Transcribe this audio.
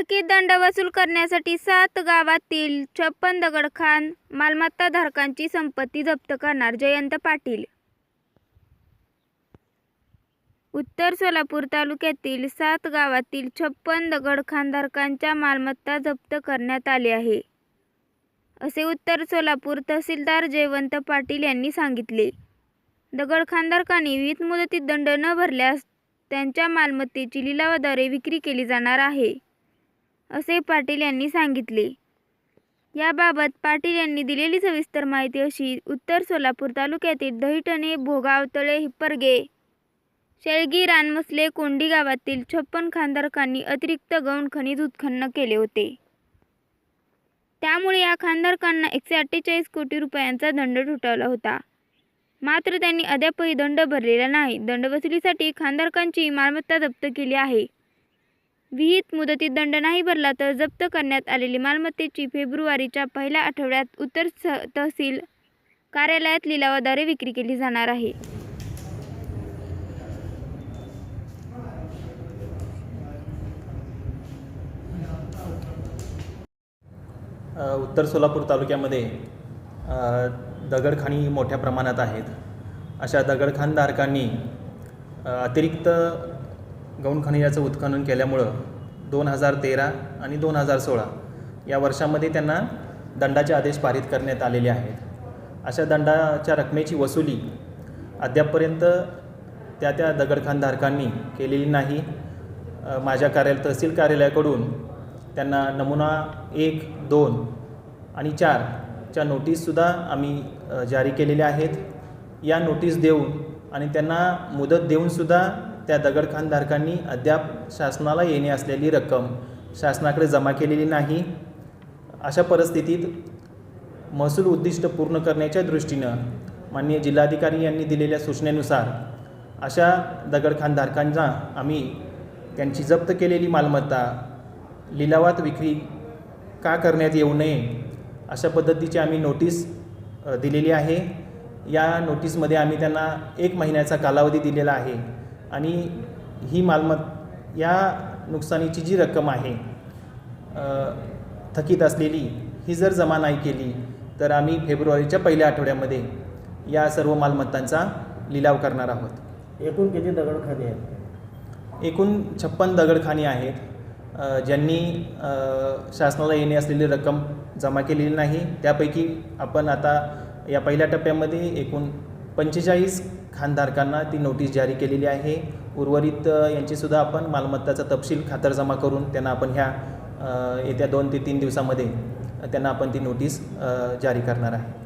थकीत दंड वसूल करण्यासाठी सात गावातील छप्पन दगडखान मालमत्ताधारकांची संपत्ती जप्त करणार जयंत पाटील. उत्तर सोलापूर तालुक्यातील सात गावातील छप्पन दगडखानधारकांच्या मालमत्ता जप्त करण्यात आली आहे. असे उत्तर सोलापूर तहसीलदार जयवंत पाटील यांनी सांगितले. दगडखानधारकांनी विहित मुदतीत दंड न भरल्यास त्यांच्या मालमत्तेची लिलावाद्वारे विक्री केली जाणार आहे. असे पाटील यांनी सांगितले. याबाबत पाटील यांनी दिलेली सविस्तर माहिती अशी उत्तर सोलापूर तालुक्यातील दहिटणे भोगावतळे हिप्परगे शेळगी रानमसले कोंडी गावातील छप्पन खांदारकांनी अतिरिक्त गौण खनिज उत्खनन केले होते. त्यामुळे या खांदारकांना एकशे अठ्ठेचाळीस कोटी रुपयांचा दंड ठोठावला होता. मात्र त्यांनी अद्यापही दंड भरलेला नाही. दंड वसुलीसाठी मालमत्ता जप्त केली आहे. विहित मुदतीत दंड नाही भरला तर जप्त करण्यात आलेली मालमत्तेची फेब्रुवारीच्या पहिल्या आठवड्यात उत्तर स- तहसील कार्यालयात लिलावाद्वारे विक्री केली जाणार आहे. उत्तर सोलापूर तालुक्यामध्ये दगडखाणी मोठ्या प्रमाणात आहेत. अशा दगडखानधारकांनी अतिरिक्त गौण खनिजाचं उत्खनन केल्यामुळं दोन हजार तेरा आणि दोन हजार सोळा या वर्षामध्ये त्यांना दंडाचे आदेश पारित करण्यात आलेले आहेत. अशा दंडाच्या रकमेची वसुली अद्यापपर्यंत त्या त्या दगडखानधारकांनी केलेली नाही. माझ्या कार्यालय तहसील कार्यालयाकडून त्यांना नमुना एक दोन आणि चारच्या नोटीससुद्धा आम्ही जारी केलेल्या आहेत. या नोटीस देऊन आणि त्यांना मुदत देऊनसुद्धा त्या दगडखानधारकांनी अद्याप शासनाला येणे असलेली रक्कम शासनाकडे जमा केलेली नाही. अशा परिस्थितीत महसूल उद्दिष्ट पूर्ण करण्याच्या दृष्टीनं माननीय जिल्हाधिकारी यांनी दिलेल्या सूचनेनुसार अशा दगडखानधारकांना आम्ही त्यांची जप्त केलेली मालमत्ता लिलावात विक्री का करण्यात येऊ नये अशा पद्धतीची आम्ही नोटीस दिलेली आहे. या नोटीसमध्ये आम्ही त्यांना एक महिन्याचा कालावधी दिलेला आहे. आणि ही मालमत या नुकसानीची जी रक्कम आहे थकीत असलेली ही जर जमा नाही केली तर आम्ही फेब्रुवारीच्या पहिल्या आठवड्यामध्ये या सर्व मालमत्तांचा लिलाव करणार आहोत. एकूण किती दगडखाने आहेत? एकूण छप्पन दगडखानी आहेत ज्यांनी शासनाला येणे असलेली रक्कम जमा केलेली नाही. त्यापैकी आपण आता या पहिल्या टप्प्यामध्ये एकूण पंचेचाळीस खानधारकांना ती नोटीस जारी केलेली आहे. उर्वरित यांचीसुद्धा आपण मालमत्ताचा तपशील खातरजमा करून त्यांना आपण ह्या येत्या दोन ते तीन दिवसामध्ये त्यांना आपण ती नोटीस जारी करणार आहे.